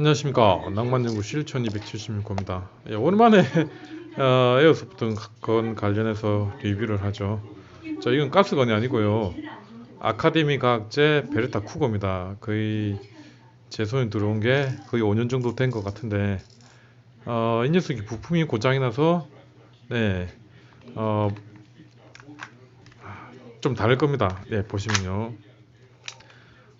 안녕하십니까. 낭만연구 실천 276호입니다. 예, 오랜만에 어, 에어소프트 건 관련해서 리뷰를 하죠. 자 이건 가스건이 아니고요. 아카데미 과학제 베르타 쿠거입니다. 거의 제 손에 들어온 게 거의 5년 정도 된 것 같은데 어, 이 녀석이 부품이 고장이 나서 네, 어, 좀 다를 겁니다. 네, 보시면요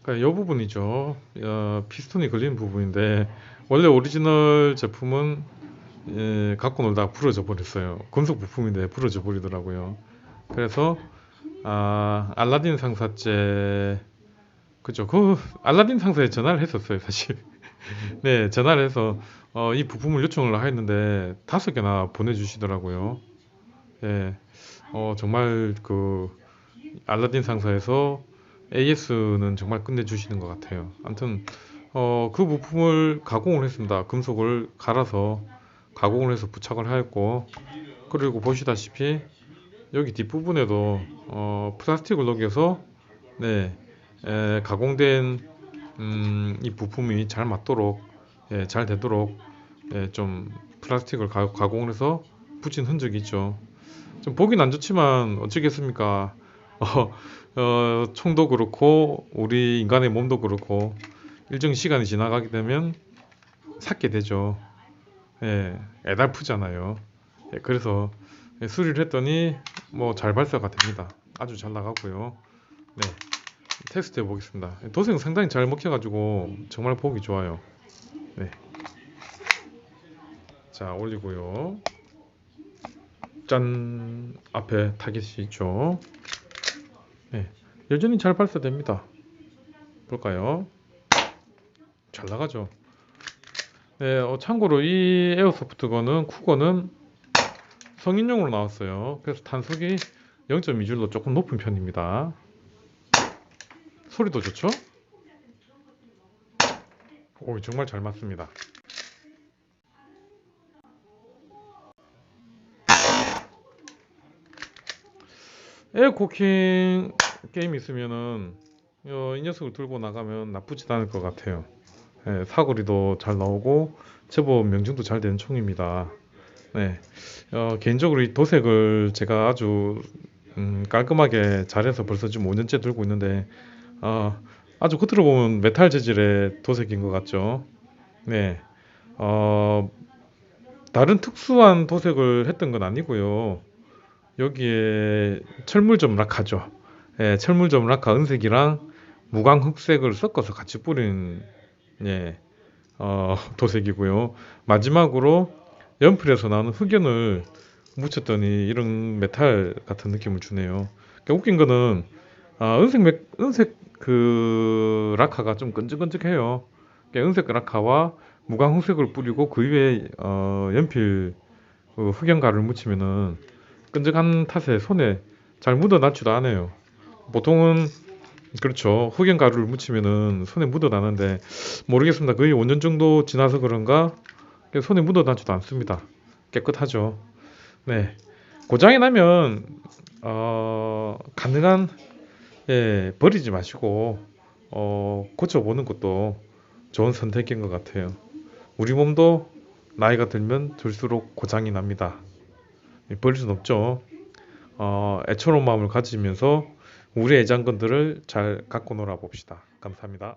그러니까 이 부분이죠. 어, 피스톤이 걸리는 부분인데 원래 오리지널 제품은 예, 갖고 놀다가 부러져 버렸어요. 금속 부품인데 부러져 버리더라고요. 그래서 아, 알라딘 상사째 그죠? 그 알라딘 상사에 전화를 했었어요, 사실. 네, 전화를 해서 어, 이 부품을 요청을 했는데 다섯 개나 보내주시더라고요. 예, 어, 정말 그 알라딘 상사에서 AS는 정말 끝내주시는 것 같아요. 아무튼 어, 그 부품을 가공을 했습니다. 금속을 갈아서 가공을 해서 부착을 하였고 그리고 보시다시피 여기 뒷부분에도 어, 플라스틱을 녹여서 네, 에, 가공된 음, 이 부품이 잘 맞도록 예, 잘 되도록 예, 좀 플라스틱을 가, 가공을 해서 붙인 흔적이 있죠. 좀 보긴 안 좋지만 어쩌겠습니까? 어, 어, 총도 그렇고 우리 인간의 몸도 그렇고 일정 시간이 지나가게 되면 삭게 되죠. 예, 애달프잖아요. 예, 그래서 예, 수리를 했더니 뭐 잘 발사가 됩니다. 아주 잘 나가고요. 네, 테스트 해보겠습니다. 도색 상당히 잘 먹혀가지고 정말 보기 좋아요. 네, 자 올리고요. 짠 앞에 타겟이 있죠. 네, 여전히 잘 발사됩니다. 볼까요? 잘 나가죠. 네, 어, 참고로 이 에어소프트건은 쿠거는 성인용으로 나왔어요. 그래서 탄속이 0.2줄로 조금 높은 편입니다. 소리도 좋죠? 오, 정말 잘 맞습니다. 에어코킹 게임 있으면은 어, 이 녀석을 들고 나가면 나쁘지 않을 것 같아요. 예, 사거리도 잘 나오고 제법 명중도 잘 되는 총입니다. 네, 어, 개인적으로 이 도색을 제가 아주 음, 깔끔하게 잘해서 벌써 지금 5년째 들고 있는데 어, 아주 겉으로 보면 메탈 재질의 도색인 것 같죠. 네, 어, 다른 특수한 도색을 했던 건 아니고요. 여기에 철물점 락하죠. 예, 철물점 락화 은색이랑 무광 흑색을 섞어서 같이 뿌린 예, 어, 도색이고요. 마지막으로 연필에서 나오는 흑연을 묻혔더니 이런 메탈 같은 느낌을 주네요. 그러니까 웃긴 거는 아, 은색 맥, 은색 그 락화가 좀 끈적끈적해요. 그러니까 은색 락화와 무광 흑색을 뿌리고 그 위에 어, 연필 그 흑연가를 묻히면은 끈적한 탓에 손에 잘 묻어나지도 않아요. 보통은 그렇죠. 흑연 가루를 묻히면은 손에 묻어나는데 모르겠습니다. 거의 5년 정도 지나서 그런가 손에 묻어나지도 않습니다. 깨끗하죠. 네. 고장이 나면 어, 가능한 예, 버리지 마시고 어, 고쳐보는 것도 좋은 선택인 것 같아요. 우리 몸도 나이가 들면 들수록 고장이 납니다. 버릴 순 없죠. 어, 애처로운 마음을 가지면서 우리 애장건들을 잘 갖고 놀아 봅시다. 감사합니다.